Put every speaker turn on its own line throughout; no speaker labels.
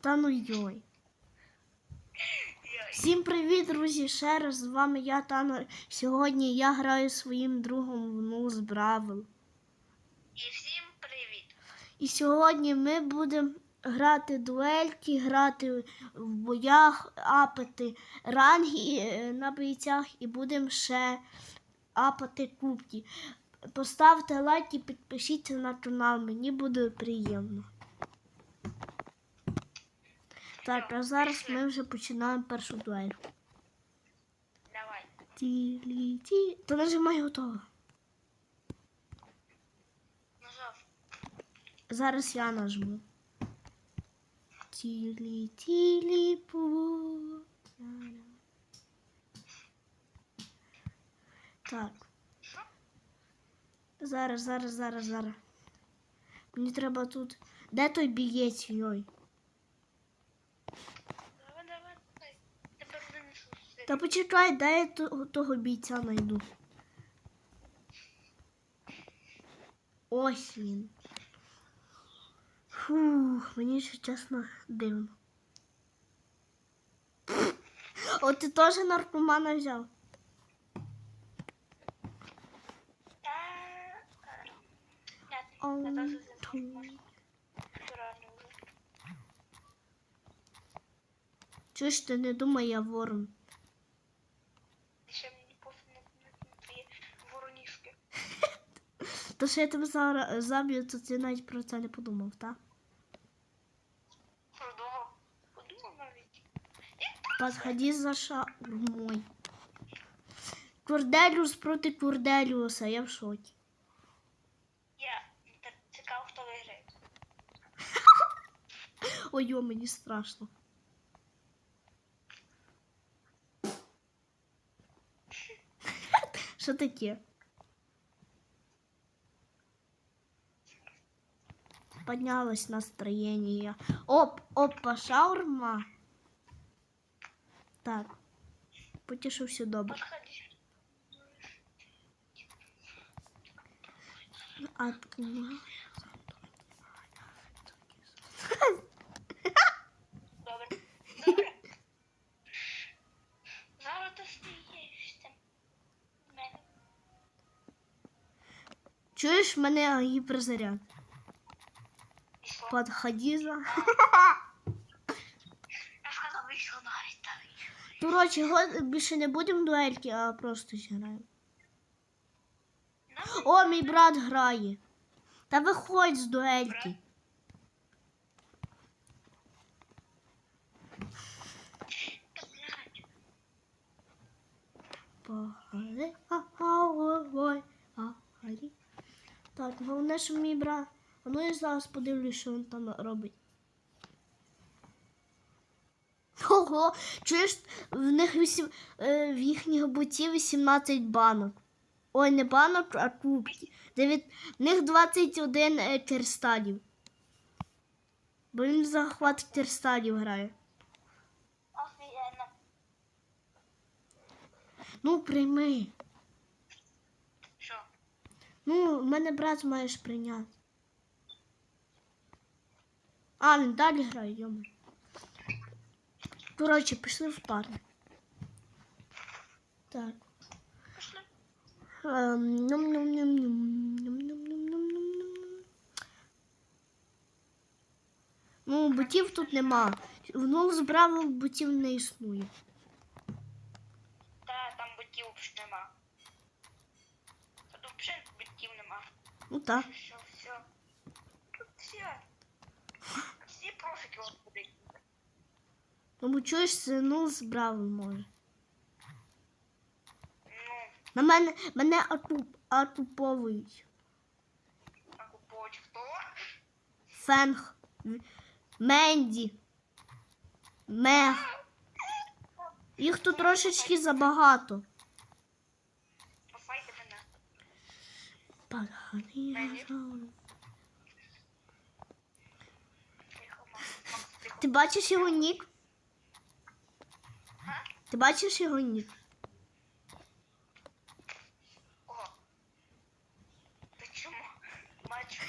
Та ну йой. Всім привіт, друзі! Ще раз з вами я, Тано. Сьогодні я граю своїм другом в Нуз Бравл.
І всім привіт!
І сьогодні ми будемо грати дуельки, грати в боях, апати ранги е, на бійцях і будемо ще апати кубки. Поставте лайк і підпишіться на канал, мені буде приємно. Так, а зараз ми вже починаємо першу дуель.
Давай.
Тілі, ті. То нажимай готово.
Нажав.
Зараз я нажму. Тілі, тілі, пу. Так. Зараз, зараз, зараз, зараз. Мені треба тут. Де той бієць, йой? Та почекай, де я того, того бійця знайду. Ось він. Фух, мені ще чесно дивно. От ти теж наркомана взяв. Чуєш, ти не думай, я ворон.
І ще мені пофіг на, на, на твої воронішки.
То що я тебе зараз заб'ю, то ти навіть про це не подумав, так?
Продумав. Подумав навіть.
Подходи за шаурмой. Корделіус проти Корделіуса, я в шокі.
Я цікаво, хто виграє.
Ой, мені страшно. Що таке? Поднялось настроение. Оп, опа, шаурма. Так. Потішу все добре. Открывай.
Добре. Добре. Зараз ти смієшся. мене.
Чуєш мене гіперзаряд?
І що?
Подходи за.
Я сказав, вийшов навіть так.
Короче, го- більше не будемо дуельки, а просто зіграємо.
Ну,
О, мій брат грає. Та виходь з дуельки.
блядь.
Погади, ой, ой, Так, головне, що мій брат. А ну я зараз подивлюсь, що він там робить. Ого, чуєш, в них вісім, е, в їхніх боті 18 банок. Ой, не банок, а кубки. Дев'ят- В них 21 е, кристалів. Бо він захват кристалів грає.
Офігенно.
Ну, прийми.
Що?
Ну, в мене брат маєш прийняти. А, він далі грає, йому. Коротше, пішли в пари. Так. Ем. Ну, ботів тут нема. Ну, збрав ботів не існує.
Та там ботів ж нема. Тут взагалі ботів нема.
Ну так.
Що, все. Тут все. Всі будуть.
Ну, чуєш, це, ну, збрав може.
Ну,
На мене, мене атуп, атуповують.
а купувати хто?
Фенг, Менді, Мег. Їх тут трошечки забагато.
Пофайте мене. Тихо, Макс, Макс, тихо.
Ти бачиш його нік? Ти бачиш його нік?
О. Ти чому? Бачу.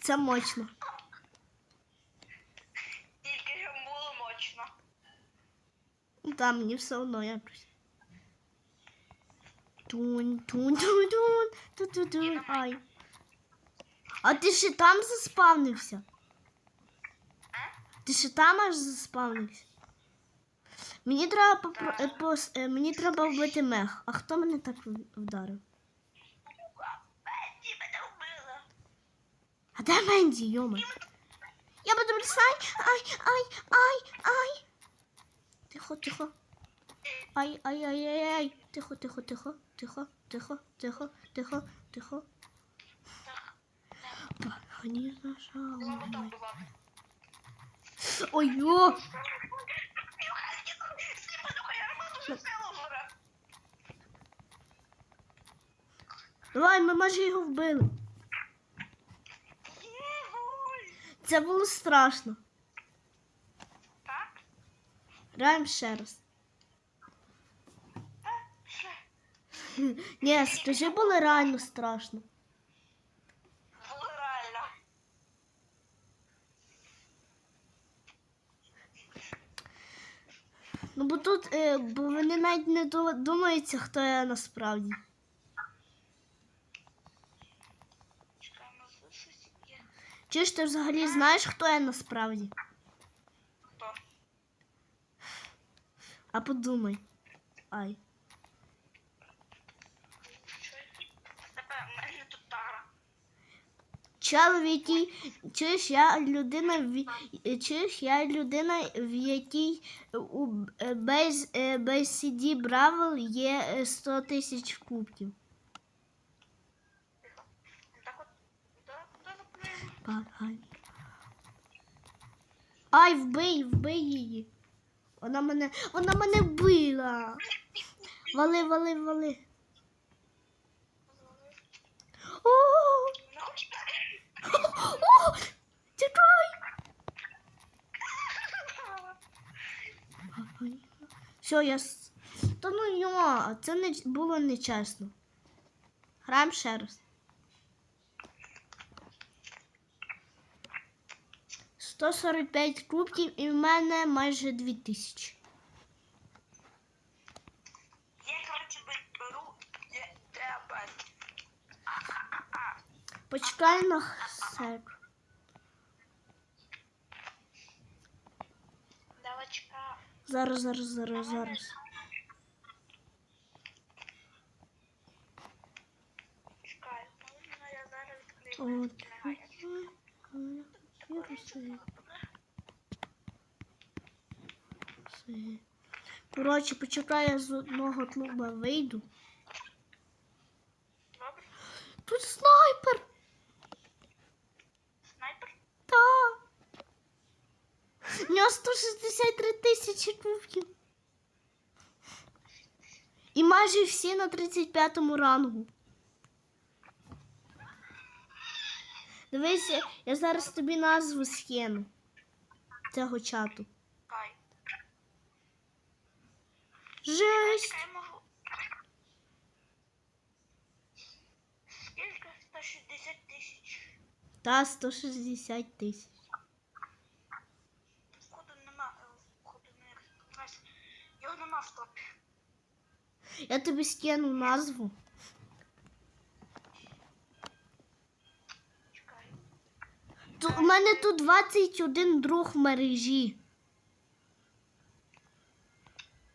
Це мощно.
Тільки що було мощно.
Ну, Та мені все одно якось. Тун, тун, тун, тун, тун, тун, тун. Ай. А ти ще там заспавнився? Ти ще там аж заспавнився? Мені треба попро... е, пос... е, мені треба вбити мех. А хто мене так вдарив?
Бенді мене вбила.
А де Менді, йома? Я буду писати. Ай, ай, ай, ай. Тихо, тихо. Ай, ай, ай, ай, ай. Тихо, тихо, тихо, тихо, тихо, тихо, тихо, тихо. Пахні
Знову
йо. Давай, ми майже його вбили. Це було страшно.
Так?
Граємо ще раз. Ні, скажи, було реально страшно.
Було реально.
Ну бо тут, е, бо вони навіть не ду- думаються, хто я насправді. Чи ж ти взагалі знаєш, хто я насправді?
Хто?
А подумай. Ай.
Що? Тебе, в мене тут тара.
В якій чуєш, я людина, в е, чуєш, я людина, в якій у е, без, е, CD Бравл є е, 100 тисяч кубків. Ай. Вбий, вбий її. Вона мене, вона мене вбила. Вали, вали, вали. О, о, тікай. Все, я. Та ну йо, це не було нечесно. Граємо ще раз. 145 кубків і в мене майже 2000.
Я, коротше, беру де- тебе.
Почекай на сек. Зараз, зараз, зараз, зараз.
Чекай, можна я зараз відкрию?
Коротше, почекай, я з одного клуба вийду. Тут! Снайпер? Та. У нього 163 тисячі кубків. І майже всі на 35 рангу. Дивись, я зараз тобі назву скину цього чату. Жесть!
Скільки? 160 тисяч.
Та 160 тисяч.
Ходу нема. е, Ходу не Вась, Топі.
Я тобі скину назву.
Чекай.
У мене тут 21 друг в мережі.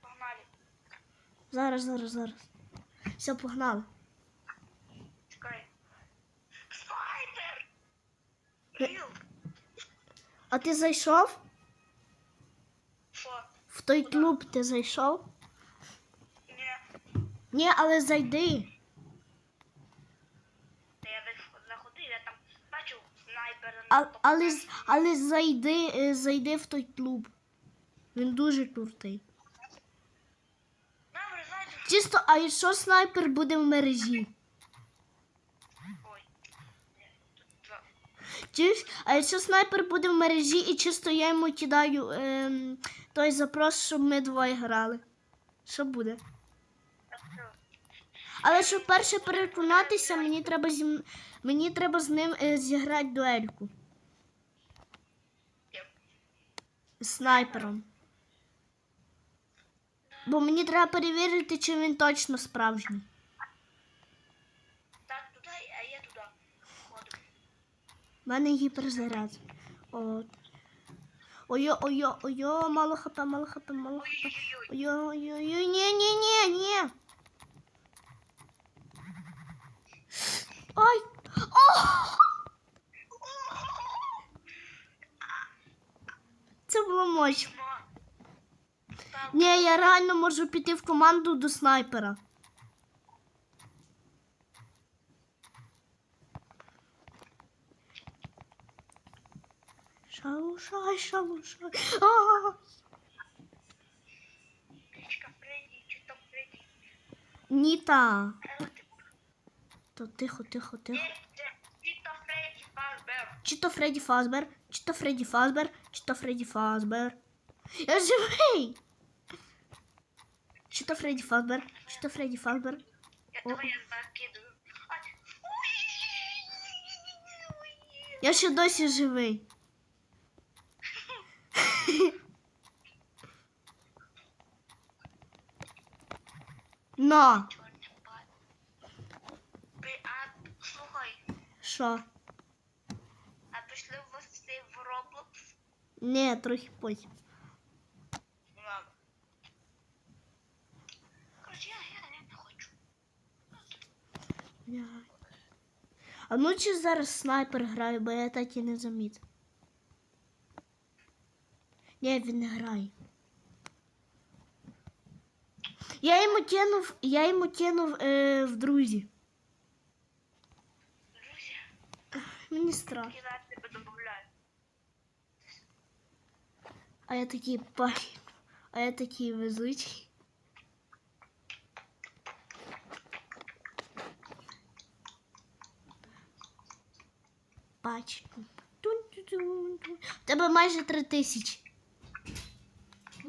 Погнали.
Зараз, зараз, зараз. Все, погнали.
Чекай. Снайпер!
Е. А ти зайшов?
Що?
В той клуб ти зайшов?
Ні.
Ні, але зайди.
Та я заходив, я там бачу снайпера.
А, але, але зайди, е, зайди в той клуб. Він дуже крутий. Чисто, а якщо снайпер буде в мережі?
Ой. Ні, тут два.
Чуєш? А якщо снайпер буде в мережі і чисто я йому кидаю ем, той запрос, щоб ми двоє грали. Що буде? Але щоб перше переконатися, мені треба зі мені треба з ним е, зіграти дуельку. Снайпером. Бо мені треба перевірити, чи він точно справжній.
Так, туди, а я туди. Ходимо.
У мене гіперзаряд. О. Ой-о, ой-о, ой-о, мало хп, мало хп, мало хп.
Ой-ой-ой.
Ой-ой-ой, ні, ні, ні, ні. Ай! О! Це було мощно. Ні, я реально можу піти в команду до снайпера. Шалушай, шалушай. А!
кличка Фредді, чи то Фредді.
Ніта.
Е,
То тихо, тихо, тихо.
Чи то Фредді Фазбер.
Чи то Фредді Фазбер, чи то Фредді Фазбер. Я живий! Чи то Фредді Фазбер, чи то Фредді Фазбер.
Я. А, ой.
Я ще досі живий. Но,
Чорний пад. Ви, а, слухай,
що?
а пішли в вас в Roblox?
Ні, трохи потім.
Короче, я не хочу.
А ну чи зараз снайпер грає, бо я так і не замітив. Ні, він не грає. Я йому кинув, я йому кинув е, в друзі.
Друзі,
Мені страшно.
я тебе добавляю.
А я такий пай. А я такий везучий. Бач. Тун-тун-тун-тун. У тебе майже три тисячі.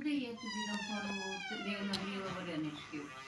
sempre ia subir ao fórum, eu não ia